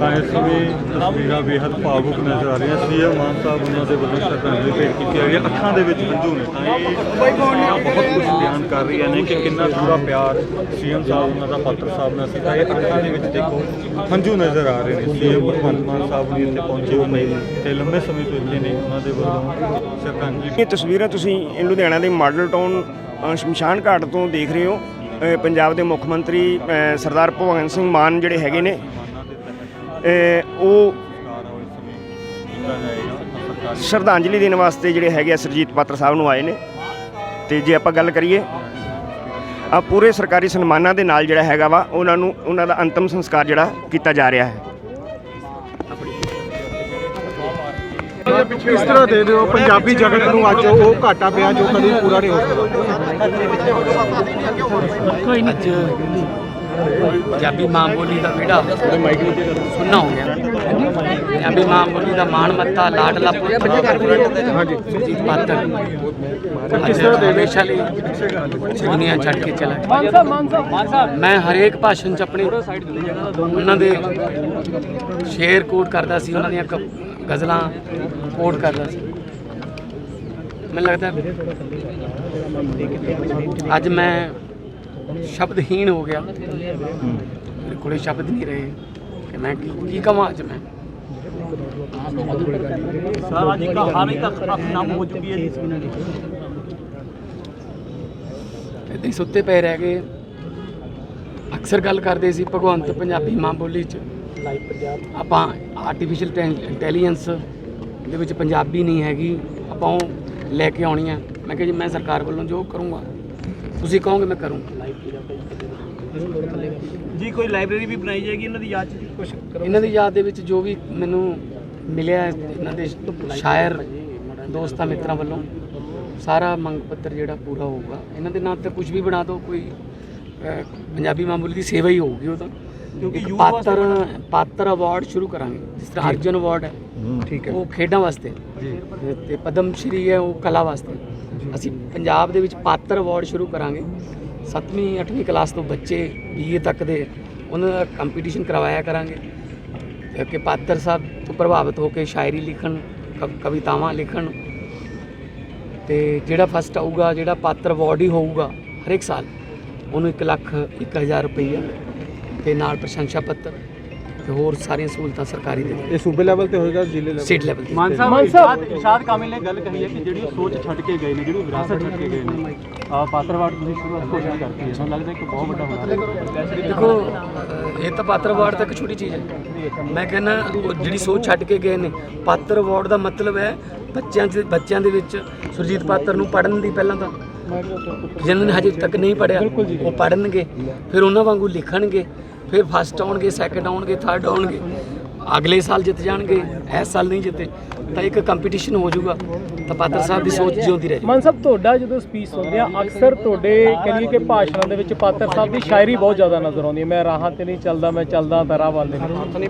ਤਾਂ ਇਸ ਸਮੇਂ ਤਸਵੀਰਾਂ ਬੇहद ਭਾਵੁਕ ਨਜ਼ਰ ਆ ਰਹੀਆਂ। ਸੀਐਮ ਮਾਨ ਸਾਹਿਬ ਉਹਨਾਂ ਦੇ ਵੱਲੋਂ ਸ਼ਰਧਾਂਜਲੀ ਭੇਟ ਕੀਤੀ ਗਈ ਹੈ। ਅੱਖਾਂ ਦੇ ਵਿੱਚ ਹੰਝੂ ਨੇ। ਤਾਂ ਇਹ ਬਹੁਤ ਕੁਝ ਬਿਆਨ ਕਰ ਰਹੀਆਂ ਨੇ ਕਿ ਕਿੰਨਾ ਪੂਰਾ ਪਿਆਰ ਸੀਐਮ ਸਾਹਿਬ ਉਹਨਾਂ ਦਾ ਪਾਤਰ ਸਾਹਿਬ ਨਾਲ ਸੀ। ਤਾਂ ਇਹ ਅੱਖਾਂ ਦੇ ਵਿੱਚ ਦੇਖੋ ਹੰਝੂ ਨਜ਼ਰ ਆ ਰਹੇ ਨੇ। ਸੀਐਮ ਭਗਵੰਤ ਮਾਨ ਸਾਹਿਬ ਵੀ ਇੱਥੇ ਪਹੁੰਚੇ ਹੋਏ ਨੇ। ਤੇ ਲੰਬੇ ਸਮੇਂ ਤੋਂ ਇੱਥੇ ਨੇ ਉਹਨਾਂ ਦੇ ਵੱਲੋਂ। ਸ਼ਰਧਾਂਜਲੀ ਇਹ ਤਸਵੀਰਾਂ ਤੁਸੀਂ ਇਹ ਲੁਧਿਆਣਾ ਦੇ ਮਾਡਲ ਟਾਊਨ ਸ਼ਮਸ਼ਾਨ ਘਾਟ ਤੋਂ ਦੇਖ ਰਹੇ ਹੋ। ਪੰਜਾਬ ਦੇ ਮੁੱਖ ਮੰਤਰੀ ਸਰਦਾਰ ਭਗਵੰਤ ਸਿੰਘ ਮਾਨ ਜਿਹੜੇ ਹੈਗੇ ਨੇ ਉਹ ਸ਼ਰਧਾਂਜਲੀ ਦੇਣ ਵਾਸਤੇ ਜਿਹੜੇ ਹੈਗੇ ਆ ਸਰਜੀਤ ਪਾਤਰ ਸਾਹਿਬ ਨੂੰ ਆਏ ਨੇ। ਤੇ ਜੇ ਆਪਾਂ ਗੱਲ ਕਰੀਏ, ਆ ਪੂਰੇ ਸਰਕਾਰੀ ਸਨਮਾਨਾਂ ਦੇ ਨਾਲ ਜਿਹੜਾ ਹੈਗਾ ਵਾ, ਉਹਨਾਂ ਨੂੰ, ਉਹਨਾਂ ਦਾ ਅੰਤਮ ਸੰਸਕਾਰ ਜਿਹੜਾ ਕੀਤਾ ਜਾ ਰਿਹਾ ਹੈ। ਇਸ ਤਰ੍ਹਾਂ ਦੇ ਦਿਓ, ਪੰਜਾਬੀ ਜਗਤ ਨੂੰ ਅੱਜ ਉਹ ਘਾਟਾ ਪਿਆ ਜੋ ਕਦੀ ਪੂਰਾ ਨਹੀਂ ਹੋ ਸਕਦਾ। ਕੋਈ ਨਹੀਂ। ਪੰਜਾਬੀ ਮਾਂ ਬੋਲੀ ਦਾ ਵਿੜਾ ਸੁਣਨਾ ਹੋ ਗਿਆ। ਪੰਜਾਬੀ ਮਾਂ ਬੋਲੀ ਦਾ ਮਾਣ ਮੱਤਾ ਲਾਡਲਾ ਪੁੱਤ ਹਾਂਜੀ। ਸੁਰਜੀਤ ਪਾਤਰ ਕਿਸ ਤਰ੍ਹਾਂ ਦੇ ਹਮੇਸ਼ਾ ਲਈ ਦੁਨੀਆ ਛੱਡ ਕੇ ਚਲਾ ਗਿਆ। ਮੈਂ ਹਰੇਕ ਭਾਸ਼ਣ ਚ ਆਪਣੇ ਉਹਨਾਂ ਦੇ ਸ਼ੇਰ ਕੋਟ ਕਰਦਾ ਸੀ ਉਹਨਾਂ ਦੀਆਂ ਗਜ਼ਲਾਂ ਕੋਟ ਕਰਦਾ ਸੀ। ਮੈਨੂੰ ਲੱਗਦਾ ਅੱਜ ਮੈਂ ਸ਼ਬਦਹੀਣ ਹੋ ਗਿਆ। ਮੇਰੇ ਕੋਲੇ ਸ਼ਬਦ ਨਹੀਂ ਰਹੇ। ਕਿ ਮੈਂ ਕੀ ਕੀ ਕਵਾਂ ਅੱਜ ਮੈਂ? ਸਾਰਾ ਜੀ ਕਹਾਣੀ ਤੱਕ ਆਪਣਾ ਹੋ ਚੁੱਕੀ ਹੈ ਏਦਾਂ ਹੀ ਸੁੱਤੇ ਪਏ ਰਹਿ ਗਏ ਅਕਸਰ ਗੱਲ ਕਰਦੇ ਸੀ ਭਗਵੰਤ ਪੰਜਾਬੀ ਮਾਂ ਬੋਲੀ ਚ। ਆਪਾਂ ਆਰਟੀਫੀਸ਼ੀਅਲ ਇੰਟੈਲੀਜੈਂਸ ਦੇ ਵਿੱਚ ਪੰਜਾਬੀ ਨਹੀਂ ਹੈਗੀ। ਆਪਾਂ ਉਹ ਲੈ ਕੇ ਆਉਣੀ ਆ। ਮੈਂ ਕਿਹਾ ਜੀ ਮੈਂ ਸਰਕਾਰ ਵੱਲੋਂ ਜੋ ਕਰੂੰਗਾ ਤੁਸੀਂ ਕਹੋਗੇ ਮੈਂ ਕਰੂੰਗਾ। ਜੀ ਕੋਈ ਲਾਇਬ੍ਰੇਰੀ ਵੀ ਬਣਾਈ ਜਾਏਗੀ ਇਹਨਾਂ ਦੀ ਯਾਦ ਚ? ਕੁਝ ਇਹਨਾਂ ਦੀ ਯਾਦ ਦੇ ਵਿੱਚ ਜੋ ਵੀ ਮੈਨੂੰ ਮਿਲਿਆ ਹੈ, ਇਹਨਾਂ ਦੇ ਸ਼ਾਇਰ ਦੋਸਤਾਂ ਮਿੱਤਰਾਂ ਵੱਲੋਂ ਸਾਰਾ ਮੰਗ ਪੱਤਰ ਜਿਹੜਾ ਪੂਰਾ ਹੋਊਗਾ। ਇਹਨਾਂ ਦੇ ਨਾਂ ਤੇ ਕੁਝ ਵੀ ਬਣਾ ਦਿਓ ਕੋਈ ਅਹ, ਪੰਜਾਬੀ ਮਾਮੂਲੀ ਦੀ ਸੇਵਾ ਹੀ ਹੋਊਗੀ ਉਹ ਤਾਂ। ਇੱਕ ਪਾਤਰ ਪਾਤਰ ਅਵਾਰਡ ਸ਼ੁਰੂ ਕਰਾਂਗੇ ਜਿਸ ਤਰ੍ਹਾਂ ਅਰਜਨ ਅਵਾਰਡ ਹੈ ਠੀਕ ਹੈ। ਉਹ ਖੇਡਾਂ ਵਾਸਤੇ। ਤੇ ਪਦਮ ਸ਼੍ਰੀ ਹੈ ਉਹ ਕਲਾ ਵਾਸਤੇ। ਅਸੀਂ ਪੰਜਾਬ ਦੇ ਵਿੱਚ ਪਾਤਰ ਅਵਾਰਡ ਸ਼ੁਰੂ ਕਰਾਂਗੇ। 7ਵੀਂ 8ਵੀਂ ਕਲਾਸ ਤੋਂ ਬੱਚੇ ਬੀਏ ਤੱਕ ਦੇ ਉਹਨਾਂ ਦਾ ਕੰਪੀਟੀਸ਼ਨ ਕਰਵਾਇਆ ਕਰਾਂਗੇ। ਕਿ ਪਾਤਰ ਸਾਹਿਬ ਤੋਂ ਪ੍ਰਭਾਵਿਤ ਹੋ ਕੇ ਸ਼ਾਇਰੀ ਲਿਖਣ ਕਵਿਤਾਵਾਂ ਲਿਖਣ। ਤੇ ਜਿਹੜਾ ਫਸਟ ਆਊਗਾ ਜਿਹੜਾ ਪਾਤਰ ਅਵਾਰਡ ਹੀ ਹੋਊਗਾ ਹਰੇਕ ਸਾਲ ਉਹਨੂੰ 1 ਲੱਖ 1000 ਰੁਪਈਆ ਤੇ ਨਾਲ ਪ੍ਰਸ਼ੰਸਾ ਪੱਤਰ ਤੇ ਹੋਰ ਸਾਰੀਆਂ ਸਹੂਲਤਾਂ ਸਰਕਾਰੀ ਦੇ ਇਹ ਸੂਬੇ ਲੈਵਲ ਤੇ ਹੋਏਗਾ ਜ਼ਿਲ੍ਹੇ level state level Mann Sahib Irshad Irshad Kamil ਨੇ ਗੱਲ ਕਹੀ ਹੈ ਕਿ ਜਿਹੜੀ ਉਹ ਸੋਚ ਛੱਡ ਕੇ ਗਏ ਨੇ ਜਿਹੜੀ ਵਿਰਾਸਤ ਛੱਡ ਕੇ ਗਏ ਨੇ। ਆ ਪਾਤਰਵਾੜ ਤੁਸੀਂ ਸ਼ੁਰੂਆਤ ਘੋਸ਼ਣਾ ਕਰਤੀ ਹੈ ਸਾਨੂੰ ਲੱਗਦਾ ਇੱਕ ਬਹੁਤ ਵੱਡਾ ਹੋਣਾ ਦੇਖੋ ਇਹ ਤਾਂ ਪਾਤਰ ਅਵਾਰਡ ਤਾਂ ਇੱਕ ਛੋਟੀ ਚੀਜ਼ ਹੈ। ਮੈਂ ਕਹਿੰਦਾ ਉਹ ਜਿਹੜੀ ਸੋਚ ਛੱਡ ਕੇ ਗਏ ਨੇ ਪਾਤਰ ਅਵਾਰਡ ਦਾ ਮਤਲਬ ਹੈ ਬੱਚਿਆਂ ਦੇ ਬੱਚਿਆਂ ਦੇ ਵਿੱਚ ਸੁਰਜੀਤ ਪਾਤਰ ਨੂੰ ਪੜਨ ਦੀ ਪਹਿਲਾਂ ਤਾਂ। ਜਿਨ੍ਹਾਂ ਨੇ ਹਜੇ ਤੱਕ ਨਹੀਂ ਪੜਿਆ ਉਹ ਪੜਨਗੇ ਫਿਰ ਉਹਨਾਂ ਵਾਂਗੂ ਲਿਖਣਗੇ। ਫਿਰ ਫਸਟ ਆਉਣਗੇ ਸੈਕੰਡ ਆਉਣਗੇ ਥਰਡ ਆਉਣਗੇ। ਅਗਲੇ ਸਾਲ ਜਿੱਤ ਜਾਣਗੇ ਇਸ ਸਾਲ ਨਹੀਂ ਜਿੱਤੇ ਤਾਂ ਇੱਕ ਕੰਪੀਟੀਸ਼ਨ ਹੋ ਜਾਊਗਾ। ਤਾਂ ਪਾਤਰ ਸਾਹਿਬ ਦੀ ਸੋਚ ਜਿਉਂਦੀ ਰਹੇ ਮਾਨ ਸਾਹਿਬ ਤੁਹਾਡਾ ਜਦੋਂ ਸਪੀਚ ਸੁਣਦੇ ਆ ਅਕਸਰ ਤੁਹਾਡੇ ਕਹੀਏ ਕਿ ਭਾਸ਼ਣਾਂ ਦੇ ਵਿੱਚ ਪਾਤਰ ਸਾਹਿਬ ਦੀ ਸ਼ਾਇਰੀ ਬਹੁਤ ਜ਼ਿਆਦਾ ਨਜ਼ਰ ਆਉਂਦੀ ਹੈ। ਮੈਂ ਰਾਹਾਂ ਤੇ ਨਹੀਂ ਚੱਲਦਾ ਮੈਂ ਚੱਲਦਾ ਰਾਹ ਵਾਲੇ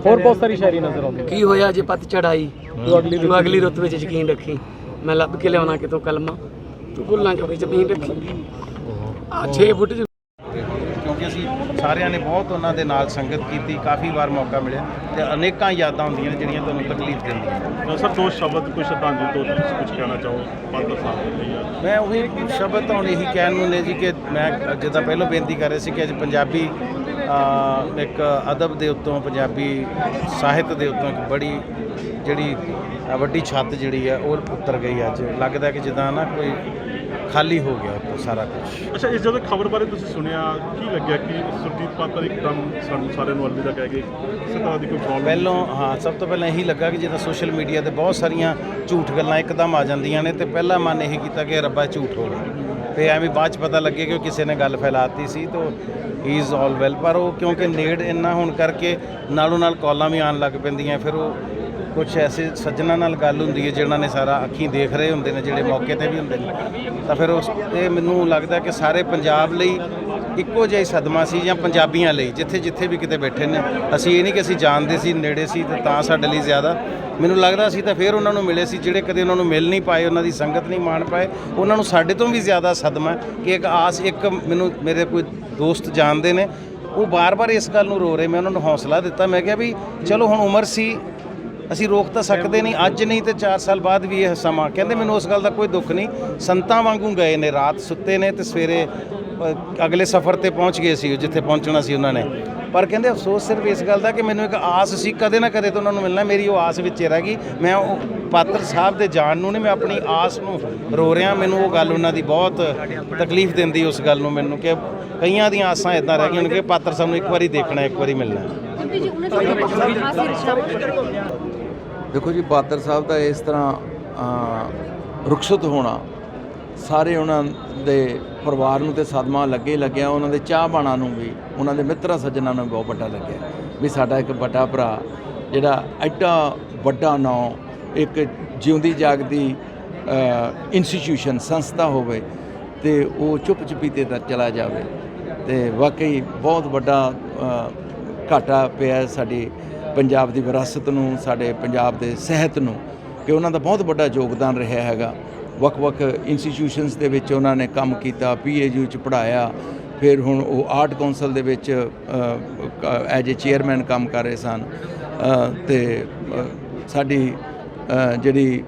ਹੋਰ ਬਹੁਤ ਸਾਰੀ ਸ਼ਾਇਰੀ ਨਜ਼ਰ ਆਉਂਦੀ ਕੀ ਹੋਇਆ ਜੇ ਪੱਤ ਚੜਾਈ ਤੂੰ ਅਗਲੀ ਤੂੰ ਅਗਲੀ ਰੁੱਤ ਵਿੱਚ ਯਕੀਨ ਰੱਖੀ। ਮੈਂ ਲੱਭ ਕੇ ਲਿਆਉਣਾ ਕਿਤੋਂ ਕਲਮਾ। ਤੂੰ ਭੁੱਲਾਂ ਚੋਂ ਜ਼ਮੀਨ ਰੱਖੀ? ਆ 6 ਫੁੱਟ ਅਸੀਂ ਸਾਰਿਆਂ ਨੇ ਬਹੁਤ ਉਹਨਾਂ ਦੇ ਨਾਲ ਸੰਗਤ ਕੀਤੀ ਕਾਫੀ ਵਾਰ ਮੌਕਾ ਮਿਲਿਆ ਤੇ ਅਨੇਕਾਂ ਯਾਦਾਂ ਹੁੰਦੀਆਂ ਨੇ ਜਿਹੜੀਆਂ ਤੁਹਾਨੂੰ ਤਕਲੀਫ ਦਿੰਦੀਆਂ। ਤਾਂ ਸਰ ਦੋ ਸ਼ਬਦ ਕੋਈ ਸ਼ਰਧਾਂਜਲੀ ਤੋਂ ਤੁਸੀਂ ਕੁਝ ਕਹਿਣਾ ਚਾਹੋ ਪਾਤਰ ਸਾਹਿਬ ਦੇ ਲਈ? ਮੈਂ ਉਹੀ ਸ਼ਬਦ ਹੁਣ ਇਹੀ ਕਹਿਣ ਨੂੰ ਨੇ ਜੀ ਕਿ ਮੈਂ ਜਿੱਦਾਂ ਪਹਿਲਾਂ ਬੇਨਤੀ ਕਰ ਰਿਹਾ ਸੀ ਕਿ ਅੱਜ ਪੰਜਾਬੀ ਇੱਕ ਅਦਬ ਦੇ ਉੱਤੋਂ ਪੰਜਾਬੀ ਸਾਹਿਤ ਦੇ ਉੱਤੋਂ ਇੱਕ ਬੜੀ ਜਿਹੜੀ ਵੱਡੀ ਛੱਤ ਜਿਹੜੀ ਹੈ ਉਹ ਉੱਤਰ ਗਈ ਅੱਜ। ਲੱਗਦਾ ਕਿ ਜਿੱਦਾਂ ਨਾ ਕੋਈ ਖਾਲੀ ਹੋ ਗਿਆ ਉੱਤੋਂ ਸਾਰਾ ਕੁਝ ਅੱਛਾ ਇਸ ਜਦੋਂ ਖਬਰ ਬਾਰੇ ਤੁਸੀਂ ਸੁਣਿਆ ਕੀ ਲੱਗਿਆ ਕਿ ਸੁਰਜੀਤ ਪਾਤਰ ਇੱਕਦਮ ਸਾਨੂੰ ਸਾਰਿਆਂ ਨੂੰ ਅਲਵਿਦਾ ਕਹਿ ਗਏ ਕਿਸੇ ਤਰ੍ਹਾਂ ਦੀ ਕੋਈ ਪ੍ਰੋਬਲਮ ਪਹਿਲੋਂ ਹਾਂ ਸਭ ਤੋਂ ਪਹਿਲਾਂ ਇਹੀ ਲੱਗਾ ਕਿ ਜਿੱਦਾਂ ਸੋਸ਼ਲ ਮੀਡੀਆ ਤੇ ਬਹੁਤ ਸਾਰੀਆਂ ਝੂਠ ਗੱਲਾਂ ਇੱਕਦਮ ਆ ਜਾਂਦੀਆਂ ਨੇ ਤੇ ਪਹਿਲਾ ਮਨ ਇਹੀ ਕੀਤਾ ਕਿ ਰੱਬਾ ਝੂਠ ਹੋ ਗਿਆ ਤੇ ਐਵੇਂ ਬਾਅਦ ਚ ਪਤਾ ਲੱਗੇ ਕਿ ਕਿਸੇ ਨੇ ਗੱਲ ਫੈਲਾਤੀ ਸੀ ਤਾਂ ਹੀ ਇਜ਼ ਆਲ ਵੈਲ ਪਰ ਉਹ ਕਿਉਂਕਿ ਨੇੜ ਇੰਨਾ ਹੋਣ ਕਰਕੇ ਨਾਲੋਂ ਨਾਲ ਕਾਲਾਂ ਵੀ ਆਉਣ ਲੱਗ ਪੈਂਦੀਆਂ ਫਿਰ ਉਹ ਕੁਝ ਐਸੇ ਸੱਜਣਾ ਨਾਲ ਗੱਲ ਹੁੰਦੀ ਹੈ ਜਿਨ੍ਹਾਂ ਨੇ ਸਾਰਾ ਅੱਖੀਂ ਦੇਖ ਰਹੇ ਹੁੰਦੇ ਨੇ, ਜਿਹੜੇ ਮੌਕੇ ਤੇ ਵੀ ਹੁੰਦੇ ਨੇ। ਤਾਂ ਫਿਰ ਉਸ ਇਹ ਮੈਨੂੰ ਲੱਗਦਾ ਕਿ ਸਾਰੇ ਪੰਜਾਬ ਲਈ ਇੱਕੋ ਜਿਹਾ ਸਦਮਾ ਸੀ ਜਾਂ ਪੰਜਾਬੀਆਂ ਲਈ, ਜਿੱਥੇ ਜਿੱਥੇ ਵੀ ਕਿਤੇ ਬੈਠੇ ਨੇ। ਅਸੀਂ ਇਹ ਨਹੀਂ ਕਿ ਅਸੀਂ ਜਾਣਦੇ ਸੀ, ਨੇੜੇ ਸੀ ਤੇ ਤਾਂ ਸਾਡੇ ਲਈ ਜ਼ਿਆਦਾ। ਮੈਨੂੰ ਲੱਗਦਾ ਸੀ ਤਾਂ ਫਿਰ ਉਹਨਾਂ ਨੂੰ ਮਿਲੇ ਸੀ, ਜਿਹੜੇ ਕਦੇ ਉਹਨਾਂ ਨੂੰ ਮਿਲ ਨਹੀਂ ਪਾਏ, ਉਹਨਾਂ ਦੀ ਸੰਗਤ ਨਹੀਂ ਮਾਣ ਪਾਏ। ਉਹਨਾਂ ਨੂੰ ਸਾਡੇ ਤੋਂ ਵੀ ਜ਼ਿਆਦਾ ਸਦਮਾ ਕਿ ਇੱਕ ਆਸ, ਇੱਕ ਮੈਨੂੰ, ਮੇਰੇ ਕੋਈ ਦੋਸਤ ਜਾਣਦੇ ਨੇ। ਉਹ ਬਾਰ-ਬਾਰ ਇਸ ਗੱਲ ਨੂੰ ਰੋ ਰਹੇ, ਮੈਂ ਉਹਨਾਂ ਨੂੰ ਹੌਸਲਾ ਦਿੱਤਾ। ਮੈਂ ਕਿਹਾ ਵੀ ਚਲੋ ਹੁਣ ਉਮਰ ਸੀ ਅਸੀਂ ਰੋਕ ਤਾਂ ਸਕਦੇ ਨਹੀਂ, ਅੱਜ ਨਹੀਂ ਤੇ 4 ਸਾਲ ਬਾਅਦ ਵੀ ਇਹ ਸਮਾਂ। ਕਹਿੰਦੇ ਮੈਨੂੰ ਉਸ ਗੱਲ ਦਾ ਕੋਈ ਦੁੱਖ ਨਹੀਂ। ਸੰਤਾਂ ਵਾਂਗੂ ਗਏ ਨੇ, ਰਾਤ ਸੁੱਤੇ ਨੇ ਤੇ ਸਵੇਰੇ ਅਗਲੇ ਸਫ਼ਰ ਤੇ ਪਹੁੰਚ ਗਏ ਸੀ ਉਹ ਜਿੱਥੇ ਪਹੁੰਚਣਾ ਸੀ ਉਹਨਾਂ ਨੇ। ਪਰ ਕਹਿੰਦੇ ਅਫਸੋਸ ਸਿਰਫ ਇਸ ਗੱਲ ਦਾ ਕਿ ਮੈਨੂੰ ਇੱਕ ਆਸ ਸੀ ਕਦੇ ਨਾ ਕਦੇ ਤਾਂ ਉਹਨਾਂ ਨੂੰ ਮਿਲਣਾ ਮੇਰੀ ਉਹ ਆਸ ਵਿੱਚ ਰਹਿ ਗਈ। ਮੈਂ ਉਹ ਪਾਤਰ ਸਾਹਿਬ ਦੇ ਜਾਣ ਨੂੰ ਨਹੀਂ ਮੈਂ ਆਪਣੀ ਆਸ ਨੂੰ ਰੋ ਰਿਹਾ। ਮੈਨੂੰ ਉਹ ਗੱਲ ਉਹਨਾਂ ਦੀ ਬਹੁਤ ਤਕਲੀਫ ਦਿੰਦੀ ਉਸ ਗੱਲ ਨੂੰ ਮੈਨੂੰ ਕਿ ਕਈਆਂ ਦੀਆਂ ਆਸਾਂ ਇਦਾਂ ਰਹਿ ਗਈਆਂ ਨੇ ਕਿ ਪਾਤਰ ਸਾਹਿਬ ਨੂੰ ਇੱਕ ਵਾਰੀ ਦੇਖਣਾ ਇੱਕ ਵਾਰੀ ਮਿਲਣਾ। ਦੇਖੋ ਜੀ ਬਾਦਰ ਸਾਹਿਬ ਦਾ ਇਸ ਤਰ੍ਹਾਂ ਰੁਖਸਤ ਹੋਣਾ ਸਾਰੇ ਉਹਨਾਂ ਦੇ ਪਰਿਵਾਰ ਨੂੰ ਤੇ ਸਦਮਾ ਲੱਗੇ ਹੀ ਲੱਗਿਆ, ਉਹਨਾਂ ਦੇ ਚਾਹਬਾਨਾਂ ਨੂੰ ਵੀ, ਉਹਨਾਂ ਦੇ ਮਿੱਤਰਾਂ ਸੱਜਣਾ ਨੂੰ ਵੀ ਬਹੁਤ ਵੱਡਾ ਲੱਗਿਆ। ਵੀ ਸਾਡਾ ਇੱਕ ਵੱਡਾ ਭਰਾ, ਜਿਹੜਾ ਐਡਾ ਵੱਡਾ ਨਾਂ, ਇੱਕ ਜਿਉਂਦੀ ਜਾਗਦੀ ਇੰਸਟੀਟਿਊਸ਼ਨ ਸੰਸਥਾ ਹੋਵੇ ਤੇ ਉਹ ਚੁੱਪ ਚੁਪੀਤੇ ਤੱਕ ਚਲਾ ਜਾਵੇ। ਤੇ ਵਾਕਈ ਬਹੁਤ ਵੱਡਾ ਘਾਟਾ ਪਿਆ ਸਾਡੀ ਪੰਜਾਬ ਦੀ ਵਿਰਾਸਤ ਨੂੰ, ਸਾਡੇ ਪੰਜਾਬ ਦੇ ਸਿਹਤ ਨੂੰ, ਕਿ ਉਹਨਾਂ ਦਾ ਬਹੁਤ ਵੱਡਾ ਯੋਗਦਾਨ ਰਿਹਾ ਹੈਗਾ। ਵੱਖ-ਵੱਖ ਇੰਸਟੀਟਿਊਸ਼ਨਸ ਦੇ ਵਿੱਚ ਉਹਨਾਂ ਨੇ ਕੰਮ ਕੀਤਾ ਪੀਏਯੂ ਚ ਪੜਾਇਆ ਫਿਰ ਹੁਣ ਉਹ ਆਰਟ ਕੌਂਸਲ ਦੇ ਵਿੱਚ ਐਜ ਏ ਚੇਅਰਮੈਨ ਕੰਮ ਕਰ ਰਹੇ ਸਨ। ਅ, ਤੇ ਸਾਡੀ ਜਿਹੜੀ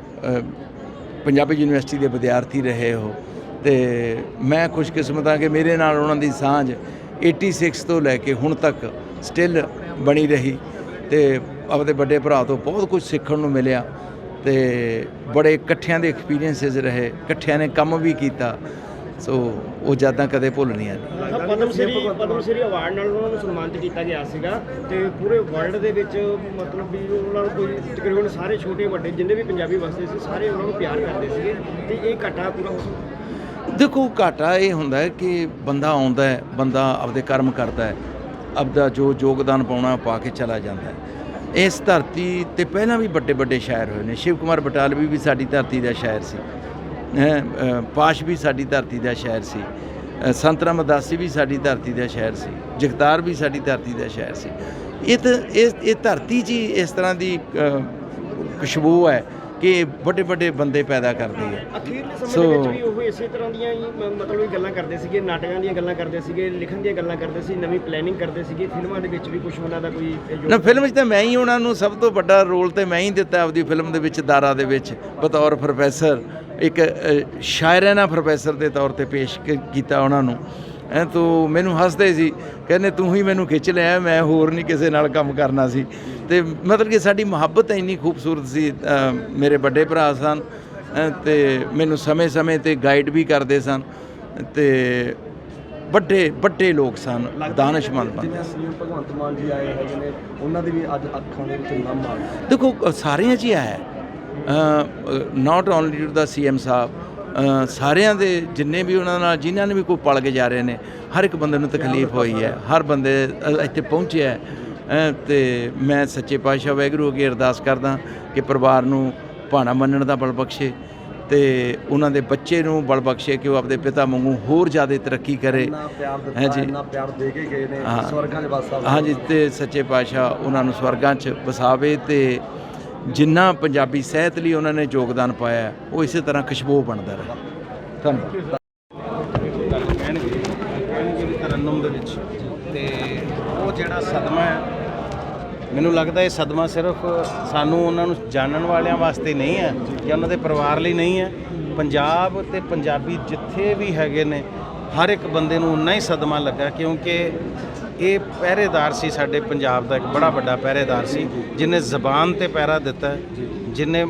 ਪੰਜਾਬੀ ਯੂਨੀਵਰਸਿਟੀ ਦੇ ਵਿਦਿਆਰਥੀ ਰਹੇ ਹੋ ਤੇ ਮੈਂ ਖੁਸ਼ਕਿਸਮਤ ਹਾਂ ਕਿ ਮੇਰੇ ਨਾਲ ਉਹਨਾਂ ਦੀ ਸਾਂਝ 86 ਤੋਂ ਲੈ ਕੇ ਹੁਣ ਤੱਕ ਸਟਿਲ ਬਣੀ ਰਹੀ। ਤੇ ਆਪਦੇ ਵੱਡੇ ਭਰਾ ਤੋਂ ਬਹੁਤ ਕੁਝ ਸਿੱਖਣ ਨੂੰ ਮਿਲਿਆ। ਤੇ ਬੜੇ ਇਕੱਠਿਆਂ ਦੇ ਐਕਸਪੀਰੀਐਂਸਸ ਰਹੇ ਇਕੱਠਿਆਂ ਨੇ ਕੰਮ ਵੀ ਕੀਤਾ ਸੋ ਉਹ ਯਾਦਾਂ ਕਦੇ ਭੁੱਲ ਨਹੀਂ ਆਉਂਦੀਆਂ ਪਦਮ ਸ਼੍ਰੀ ਪਦਮ ਸ਼੍ਰੀ ਅਵਾਰਡ ਨਾਲ ਉਹਨਾਂ ਨੂੰ ਸਨਮਾਨਿਤ ਕੀਤਾ ਗਿਆ ਸੀਗਾ ਤੇ ਪੂਰੇ ਵਰਲਡ ਦੇ ਵਿੱਚ ਮਤਲਬ ਵੀ ਉਹਨਾਂ ਨੂੰ ਕੋਈ ਤਕਰੀਬਨ ਸਾਰੇ ਛੋਟੇ ਵੱਡੇ ਜਿੰਨੇ ਵੀ ਪੰਜਾਬੀ ਵਸਦੇ ਸੀ ਸਾਰੇ ਉਹਨਾਂ ਨੂੰ ਪਿਆਰ ਕਰਦੇ ਸੀਗੇ ਤੇ ਇਹ ਘਟਾ ਪੂਰਾ ਹੋ ਦੇਖੋ ਘਾਟਾ ਇਹ ਹੁੰਦਾ ਹੈ ਕਿ ਬੰਦਾ ਆਉਂਦਾ ਹੈ ਬੰਦਾ ਆਪਦੇ ਕਰਮ ਕਰਦਾ ਹੈ ਆਪਦਾ ਜੋ ਯੋਗਦਾਨ ਪਾਉਣਾ ਪਾ ਕੇ ਚਲਾ ਜਾਂਦਾ ਹੈ। ਇਸ ਧਰਤੀ ਤੇ ਪਹਿਲਾਂ ਵੀ ਵੱਡੇ ਵੱਡੇ ਸ਼ਾਇਰ ਹੋਏ ਨੇ। ਸ਼ਿਵ ਕੁਮਾਰ ਬਟਾਲਵੀ ਵੀ ਸਾਡੀ ਧਰਤੀ ਦਾ ਸ਼ਾਇਰ ਸੀ। ਹੈਂ, ਪਾਸ਼ ਵੀ ਸਾਡੀ ਧਰਤੀ ਦਾ ਸ਼ਾਇਰ ਸੀ। ਅ, ਸੰਤ ਰਾਮਦਾਸੀ ਵੀ ਸਾਡੀ ਧਰਤੀ ਦਾ ਸ਼ਾਇਰ ਸੀ। ਜਗਤਾਰ ਵੀ ਸਾਡੀ ਧਰਤੀ ਦਾ ਸ਼ਾਇਰ ਸੀ। ਇਹ ਤਾਂ ਇਹ ਇਹ ਧਰਤੀ 'ਚ ਹੀ ਇਸ ਤਰ੍ਹਾਂ ਦੀ ਖੁਸ਼ਬੂ ਹੈ। ਕਿ ਵੱਡੇ ਵੱਡੇ ਬੰਦੇ ਪੈਦਾ ਕਰਦੀ ਹੈ ਅਖੀਰਲੇ ਸਮੇਂ ਸੋ- ਦੇ ਵਿੱਚ ਵੀ ਉਹ ਇਸੇ ਤਰ੍ਹਾਂ ਦੀਆਂ ਹੀ ਮ- ਮਤਲਬ ਵੀ ਗੱਲਾਂ ਕਰਦੇ ਸੀਗੇ ਨਾਟਕਾਂ ਦੀਆਂ ਗੱਲਾਂ ਕਰਦੇ ਸੀਗੇ ਲਿਖਣ ਦੀਆਂ ਗੱਲਾਂ ਕਰਦੇ ਸੀ ਨਵੀਂ ਪਲੈਨਿੰਗ ਕਰਦੇ ਸੀਗੇ ਫਿਲਮਾਂ ਦੇ ਵਿੱਚ ਵੀ ਕੁਝ ਉਹਨਾਂ ਦਾ ਕੋਈ ਜੋ- ਨਾ ਫਿਲਮ 'ਚ ਤਾਂ ਮੈਂ ਹੀ ਉਹਨਾਂ ਨੂੰ ਸਭ ਤੋਂ ਵੱਡਾ ਰੋਲ ਤੇ ਮੈਂ ਹੀ ਦਿੱਤਾ ਆਪਦੀ ਫਿਲਮ ਦੇ ਵਿੱਚ ਦਾਰਾ ਦੇ ਵਿੱਚ। ਬਤੌਰ ਪ੍ਰੋਫੈਸਰ ਇੱਕ ਅ, ਸ਼ਾਇਰਾਨਾ ਪ੍ਰੋਫੈਸਰ ਦੇ ਤੌਰ ਤੇ ਪੇਸ਼ ਕ- ਕੀਤਾ ਉਹਨਾਂ ਨੂੰ। ਐ ਤੋ ਮੈਨੂੰ ਹੱਸਦੇ ਸੀ। ਕਹਿੰਦੇ ਤੂੰ ਹੀ ਮੈਨੂੰ ਖਿੱਚ ਲਿਆ ਮੈਂ ਹੋਰ ਨਹੀਂ ਕਿਸੇ ਨਾਲ ਕੰਮ ਕਰਨਾ ਸੀ। ਤੇ ਮਤਲਬ ਕਿ ਸਾਡੀ ਮੁਹੱਬਤ ਇੰਨੀ ਖੂਬਸੂਰਤ ਸੀ ਮੇਰੇ ਵੱਡੇ ਭਰਾ ਸਨ ਤੇ ਮੈਨੂੰ ਸਮੇਂ-ਸਮੇਂ ਤੇ ਗਾਈਡ ਵੀ ਕਰਦੇ ਸਨ ਤੇ ਵੱਡੇ ਵੱਡੇ ਲੋਕ ਸਨ ਦਾਨਸ਼ਮੰਦ ਬੰਦੇ। ਸਨ ਭਗਵੰਤ ਮਾਨ ਜੀ ਆਏ ਹੈਗੇ ਨੇ ਉਹਨਾਂ ਦੀ ਵੀ ਅੱਜ ਅੱਖਾਂ ਦੇ ਵਿੱਚ ਨਮ ਆ ਦੇਖੋ ਸਾਰਿਆਂ 'ਚ ਹੀ ਆਇਆ not only to the CM Sahib ਸਾਰਿਆਂ ਦੇ ਜਿੰਨੇ ਵੀ ਉਹਨਾਂ ਨਾਲ ਜਿਨ੍ਹਾਂ ਨੇ ਵੀ ਕੋਈ ਪਲ ਗੁਜ਼ਾਰੇ ਨੇ ਹਰ ਇੱਕ ਬੰਦੇ ਨੂੰ ਤਕਲੀਫ ਹੋਈ ਹੈ ਹਰ ਬੰਦੇ ਇੱਥੇ ਪਹੁੰਚਿਆ ਹੈ। ਤੇ ਮੈਂ ਸੱਚੇ ਪਾਤਸ਼ਾਹ ਵਾਹਿਗੁਰੂ ਅੱਗੇ ਅਰਦਾਸ ਕਰਦਾ ਕਿ ਪਰਿਵਾਰ ਨੂੰ ਭਾਣਾ ਮੰਨਣ ਦਾ ਬਲ ਬਖਸ਼ੇ ਤੇ ਉਹਨਾਂ ਦੇ ਬੱਚੇ ਨੂੰ ਬਲ ਬਖਸ਼ੇ ਕਿ ਉਹ ਆਪਣੇ ਪਿਤਾ ਵਾਂਗੂ ਹੋਰ ਜ਼ਿਆਦਾ ਤਰੱਕੀ ਕਰੇ। ਹੈ ਜੀ ਇੰਨਾ ਪਿਆਰ ਦੇ ਕੇ ਗਏ ਨੇ ਹਾਂ। ਸਵਰਗਾਂ 'ਚ ਵਸ ਸਕਦੇ ਹਾਂਜੀ ਤੇ ਸੱਚੇ ਪਾਤਸ਼ਾਹ ਉਹਨਾਂ ਨੂੰ ਸਵਰਗਾਂ 'ਚ ਵਸਾਵੇ ਤੇ ਜਿੰਨਾ ਪੰਜਾਬੀ ਸਾਹਿਤ ਲਈ ਉਹਨਾਂ ਨੇ ਯੋਗਦਾਨ ਪਾਇਆ ਉਹ ਇਸੇ ਤਰ੍ਹਾਂ ਖੁਸ਼ਬੂ ਬਣਦਾ ਰਹੇ। ਧੰਨਵਾਦ। ਕਹਿਣਗੇ ਕਹਿਣਗੇ ਵੀ ਤਰਨਮ ਦੇ ਵਿੱਚ। ਤੇ ਉਹ ਜਿਹੜਾ ਸਦਮਾ ਹੈ, ਮੈਨੂੰ ਲੱਗਦਾ ਇਹ ਸਦਮਾ ਸਿਰਫ ਸਾਨੂੰ ਉਹਨਾਂ ਨੂੰ ਜਾਣਨ ਵਾਲਿਆਂ ਵਾਸਤੇ ਨਹੀਂ ਹੈ, ਜਾਂ ਉਹਨਾਂ ਦੇ ਪਰਿਵਾਰ ਲਈ ਨਹੀਂ ਹੈ। ਪੰਜਾਬ ਤੇ ਪੰਜਾਬੀ ਜਿੱਥੇ ਵੀ ਹੈਗੇ ਨੇ, ਹਰ ਇੱਕ ਬੰਦੇ ਨੂੰ ਉਨਾ ਹੀ ਸਦਮਾ ਲੱਗਾ, ਕਿਉਂਕਿ ਇਹ ਪਹਿਰੇਦਾਰ ਸੀ ਸਾਡੇ ਪੰਜਾਬ ਦਾ ਇੱਕ ਬੜਾ ਵੱਡਾ ਪਹਿਰੇਦਾਰ ਸੀ ਜਿਨੇ ਜ਼ਬਾਨ ਤੇ ਪਹਿਰਾ ਦਿੱਤਾ ਹੈ, ਜਿਨੇ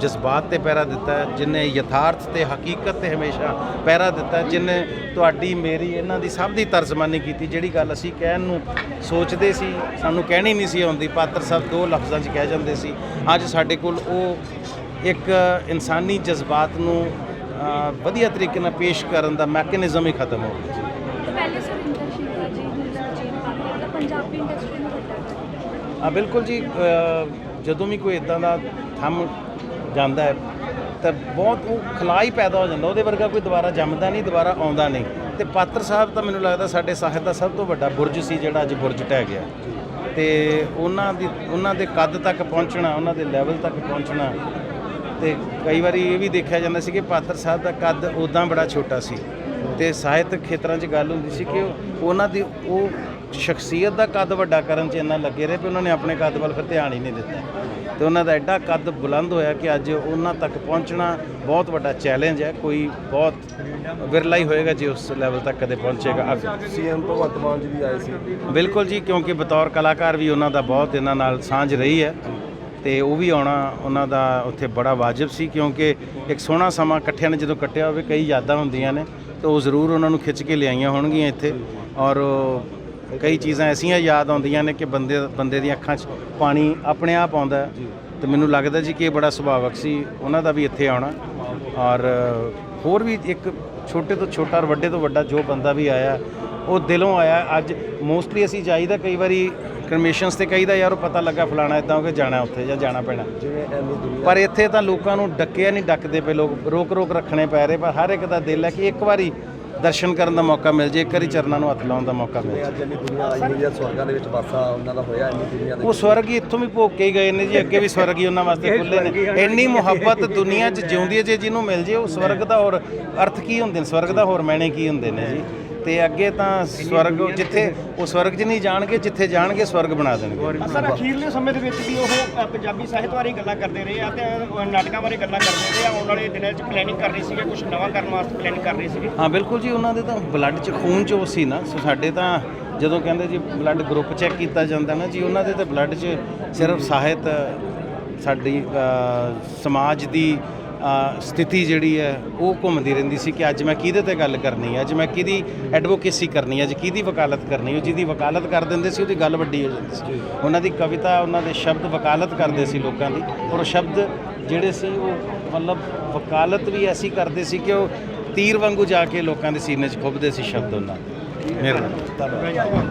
ਜਜ਼ਬਾਤ ਤੇ ਪਹਿਰਾ ਦਿੱਤਾ ਹੈ, ਜਿਨੇ ਯਥਾਰਥ ਤੇ ਹਕੀਕਤ ਤੇ ਹਮੇਸ਼ਾ ਪਹਿਰਾ ਦਿੱਤਾ ਹੈ, ਜਿਨੇ ਤੁਹਾਡੀ ਮੇਰੀ ਇਹਨਾਂ ਦੀ ਸਭ ਦੀ ਤਰਜਮਾਨੀ ਕੀਤੀ ਜਿਹੜੀ ਗੱਲ ਅਸੀਂ ਕਹਿਣ ਨੂੰ ਸੋਚਦੇ ਸੀ ਸਾਨੂੰ ਕਹਿਣੀ ਨਹੀਂ ਸੀ ਆਉਂਦੀ ਪਾਤਰ ਸਾਹਿਬ ਦੋ ਲਫ਼ਜ਼ਾਂ 'ਚ ਕਹਿ ਜਾਂਦੇ ਸੀ ਅੱਜ ਸਾਡੇ ਕੋਲ ਉਹ ਇੱਕ ਇਨਸਾਨੀ ਜਜ਼ਬਾਤ ਨੂੰ ਵਧੀਆ ਤਰੀਕੇ ਨਾਲ ਪੇਸ਼ ਕਰਨ ਦਾ ਮੈਕੈਨਿਜ਼ਮ ਹੀ ਖਤਮ ਹੋ ਗਿਆ ਪਹਿਲੇ ਸੁਰਿੰਦਰ ਸ਼ਿਕਾ ਜੀ ਨੀਲਾ ਜੀ ਪਾਪਾ ਪੰਜਾਬੀ ਇੰਡਸਟਰੀ ਨੂੰ ਵੱਡਾ ਕਰ ਆ ਬਿਲਕੁਲ ਜੀ ਜਦੋਂ ਵੀ ਕੋਈ ਇਦਾਂ ਦਾ ਥੰਮ ਜਾਂਦਾ ਹੈ, ਤਾਂ ਬਹੁਤ ਉਹ ਖਲਾਈ ਪੈਦਾ ਹੋ ਜਾਂਦਾ, ਉਹਦੇ ਵਰਗਾ ਕੋਈ ਦੁਬਾਰਾ ਜੰਮਦਾ ਨਹੀਂ, ਦੁਬਾਰਾ ਆਉਂਦਾ ਨਹੀਂ। ਤੇ ਪਾਤਰ ਸਾਹਿਬ ਤਾਂ ਮੈਨੂੰ ਲੱਗਦਾ ਸਾਡੇ ਸਾਹਿਤ ਦਾ ਸਭ ਤੋਂ ਵੱਡਾ ਬੁਰਜ ਸੀ, ਜਿਹੜਾ ਅੱਜ ਬੁਰਜ ਢਹਿ ਗਿਆ। ਤੇ ਉਹਨਾਂ ਦੀ, ਉਹਨਾਂ ਦੇ ਕੱਦ ਤੱਕ ਪਹੁੰਚਣਾ, ਉਹਨਾਂ ਦੇ ਲੈਵਲ ਤੱਕ ਪਹੁੰਚਣਾ, ਤੇ ਕਈ ਵਾਰੀ ਇਹ ਵੀ ਦੇਖਿਆ ਜਾਂਦਾ ਸੀ ਕਿ ਪਾਤਰ ਸਾਹਿਬ ਦਾ ਕੱਦ ਉਦਾਂ ਬੜਾ ਛੋਟਾ ਸੀ। ਤੇ ਸਾਹਿਤ ਖੇਤਰਾਂ 'ਚ ਗੱਲ ਹੁੰਦੀ ਸੀ ਕਿ ਉਹਨਾਂ ਦੀ ਉਹ ਸ਼ਖਸੀਅਤ ਦਾ ਕੱਦ ਵੱਡਾ ਕਰਨ 'ਚ ਇੰਨਾ ਲੱਗੇ ਰਹੇ ਕਿ ਉਹਨਾਂ ਨੇ ਆਪਣੇ ਕੱਦ ਵੱਲ ਫਿਰ ਧਿਆਨ ਹੀ ਨਹੀਂ ਦਿੱਤਾ। ਤੇ ਉਹਨਾਂ ਦਾ ਐਡਾ ਕੱਦ ਬੁਲੰਦ ਹੋਇਆ ਕਿ ਅੱਜ ਉਹਨਾਂ ਤੱਕ ਪਹੁੰਚਣਾ ਬਹੁਤ ਵੱਡਾ ਚੈਲੰਜ ਹੈ। ਕੋਈ ਬਹੁਤ ਵਿਰਲਾ ਹੀ ਹੋਏਗਾ ਜੇ ਉਸ ਲੈਵਲ ਤੱਕ ਕਦੇ ਪਹੁੰਚੇਗਾ ਸੀਐਮ ਭਗਵੰਤ ਮਾਨ ਜੀ ਵੀ ਆਏ ਸੀ। ਬਿਲਕੁਲ ਜੀ ਕਿਉਂਕਿ ਬਤੌਰ ਕਲਾਕਾਰ ਵੀ ਉਹਨਾਂ ਦਾ ਬਹੁਤ ਇਹਨਾਂ ਨਾਲ ਸਾਂਝ ਰਹੀ ਹੈ ਤੇ ਉਹ ਵੀ ਆਉਣਾ ਉਹਨਾਂ ਦਾ ਉੱਥੇ ਬੜਾ ਵਾਜਬ ਸੀ ਕਿਉਂਕਿ ਇੱਕ ਸੋਹਣਾ ਸਮਾਂ ਇਕੱਠਿਆਂ ਨੇ ਜਦੋਂ ਕੱਟਿਆ ਹੋਵੇ ਕਈ ਯਾਦਾਂ ਹੁੰਦੀਆਂ ਨੇ ਤੇ ਉਹ ਜ਼ਰੂਰ ਉਹਨਾਂ ਨੂੰ ਖਿੱਚ ਕੇ ਲਿਆਈਆਂ ਹੋਣਗੀਆਂ ਇੱਥੇ ਔਰ ਕਈ ਚੀਜ਼ਾਂ ਐਸੀਆਂ ਯਾਦ ਆਉਂਦੀਆਂ ਨੇ ਕਿ ਬੰਦੇ ਬੰਦੇ ਦੀਆਂ ਅੱਖਾਂ 'ਚ ਪਾਣੀ ਆਪਣੇ ਆਪ ਆਉਂਦਾ। ਤੇ ਮੈਨੂੰ ਲੱਗਦਾ ਜੀ ਕਿ ਇਹ ਬੜਾ ਸੁਭਾਵਕ ਸੀ ਉਹਨਾਂ ਦਾ ਵੀ ਇੱਥੇ ਆਉਣਾ। ਔਰ ਹੋਰ ਵੀ ਇੱਕ ਛੋਟੇ ਤੋਂ ਛੋਟਾ ਔਰ ਵੱਡੇ ਤੋਂ ਵੱਡਾ ਜੋ ਬੰਦਾ ਵੀ ਆਇਆ ਉਹ ਦਿਲੋਂ ਆਇਆ। ਅੱਜ ਮੋਸਟਲੀ ਅਸੀਂ ਜਾਈਦਾ ਕਈ ਵਾਰੀ ਕਨਮਿਸ਼ਨਸ ਤੇ ਕਹੀਦਾ ਯਾਰ ਉਹ ਪਤਾ ਲੱਗਾ ਫਲਾਣਾ ਇਦਾਂ ਹੋ ਕੇ ਜਾਣਾ ਉੱਥੇ ਜਾਂ ਜਾਣਾ ਪੈਣਾ। ਪਰ ਇੱਥੇ ਤਾਂ ਲੋਕਾਂ ਨੂੰ ਡੱਕਿਆ ਨਹੀਂ ਡੱਕਦੇ ਪਏ ਲੋਕ। ਰੋਕ ਰੋਕ ਰੱਖਣੇ ਪੈ ਰਹੇ ਪਰ ਹਰ ਇੱਕ ਦਾ ਦਿਲ ਹੈ ਕਿ ਇੱਕ ਵਾਰੀ ਦਰਸ਼ਨ ਕਰਨ ਦਾ ਮੌਕਾ ਮਿਲ ਜੇ ਇੱਕ ਵਾਰੀ ਚਰਨਾਂ ਨੂੰ ਹੱਥ ਲਾਉਣ ਦਾ ਮੌਕਾ ਮਿਲ ਜੇ। ਅੱਜ ਇੰਨੀ ਦੁਨੀਆ ਆਈ ਹੋਈ ਹੈ ਸਵਰਗਾਂ ਦੇ ਵਿੱਚ ਵਾਸਾ ਉਹਨਾਂ ਦਾ ਹੋਇਆ ਇੰਨੀ ਦੁਨੀਆ ਉਹ ਸਵਰਗ ਹੀ ਇੱਥੋਂ ਵੀ ਭੋਗ ਕੇ ਹੀ ਗਏ ਨੇ ਜੀ ਅੱਗੇ ਵੀ ਸਵਰਗ ਹੀ ਉਹਨਾਂ ਵਾਸਤੇ ਖੁੱਲੇ ਨੇ। ਇੰਨੀ ਮੁਹੱਬਤ ਦੁਨੀਆ 'ਚ ਜਿਉਂਦੀ ਹੈ ਜੇ ਜਿਹਨੂੰ ਮਿਲ ਜੇ ਉਹ ਸਵਰਗ ਦਾ ਹੋਰ ਅਰਥ ਕੀ ਹੁੰਦੇ ਨੇ? ਸਵਰਗ ਦਾ ਹੋਰ ਮੈਨੇ ਕੀ ਹੁੰਦੇ ਨੇ ਜੀ? ਤੇ ਅੱਗੇ ਤਾਂ ਸਵਰਗ ਜਿੱਥੇ ਉਹ ਸਵਰਗ 'ਚ ਨਹੀਂ ਜਾਣਗੇ ਜਿੱਥੇ ਜਾਣਗੇ ਸਵਰਗ ਬਣਾ ਦੇਣਗੇ। ਸਰ ਅਖੀਰਲੇ ਸਮੇਂ ਦੇ ਵਿੱਚ ਵੀ ਉਹ ਅ, ਪੰਜਾਬੀ ਸਾਹਿਤ ਬਾਰੇ ਗੱਲਾਂ ਕਰਦੇ ਰਹੇ ਆ ਤੇ ਅ, ਨਾਟਕਾਂ ਬਾਰੇ ਗੱਲਾਂ ਕਰਦੇ ਰਹੇ ਆ। ਆਉਣ ਵਾਲੇ ਦਿਨਾਂ 'ਚ ਪਲੈਨਿੰਗ ਕਰ ਰਹੇ ਸੀਗੇ ਕੁਝ ਨਵਾਂ ਕਰਨ ਵਾਸਤੇ ਪਲੈਨਿੰਗ ਕਰ ਰਹੇ ਸੀਗੇ। ਹਾਂ ਬਿਲਕੁਲ ਜੀ ਉਹਨਾਂ ਦੇ ਤਾਂ ਬਲੱਡ 'ਚ ਖੂਨ 'ਚ ਉਹ ਸੀ ਨਾ। ਸੋ ਸਾਡੇ ਤਾਂ ਜਦੋਂ ਕਹਿੰਦੇ ਜੀ ਬਲੱਡ ਗਰੁੱਪ ਚੈੱਕ ਕੀਤਾ ਜਾਂਦਾ ਨਾ ਜੀ ਉਹਨਾਂ ਦੇ ਤਾਂ ਬਲੱਡ 'ਚ ਸਿਰਫ ਸਾਹਿਤ ਸਾਡੀ ਅ, ਸਮਾਜ ਦੀ ਸਥਿਤੀ ਜਿਹੜੀ ਹੈ ਉਹ ਘੁੰਮਦੀ ਰਹਿੰਦੀ ਸੀ ਕਿ ਅੱਜ ਮੈਂ ਕਿਹਦੇ ਤੇ ਗੱਲ ਕਰਨੀ ਹੈ? ਅੱਜ ਮੈਂ ਕਿਹਦੀ ਐਡਵੋਕੇਸੀ ਕਰਨੀ ਹੈ? ਅੱਜ ਕਿਹਦੀ ਵਕਾਲਤ ਕਰਨੀ ਹੈ? ਉਹ ਜਿਹਦੀ ਵਕਾਲਤ ਕਰ ਦਿੰਦੇ ਸੀ ਉਹਦੀ ਗੱਲ ਵੱਡੀ ਹੋ ਜਾਂਦੀ ਸੀ। ਉਹਨਾਂ ਦੀ ਕਵਿਤਾ ਉਹਨਾਂ ਦੇ ਸ਼ਬਦ ਵਕਾਲਤ ਕਰਦੇ ਸੀ ਲੋਕਾਂ ਦੀ ਔਰ ਸ਼ਬਦ ਜਿਹੜੇ ਸੀ ਉਹ ਮਤਲਬ ਵਕਾਲਤ ਵੀ ਐਸੀ ਕਰਦੇ ਸੀ ਕਿ ਉਹ ਤੀਰ ਵਾਂਗੂ ਜਾ ਕੇ ਲੋਕਾਂ ਦੇ ਸੀਨੇ 'ਚ ਖੁੱਭਦੇ ਸੀ ਸ਼ਬਦ ਉਹਨਾਂ ਦੇ। ਮਿਹਰਬਾਨੀ। ਧੰਨਵਾਦ।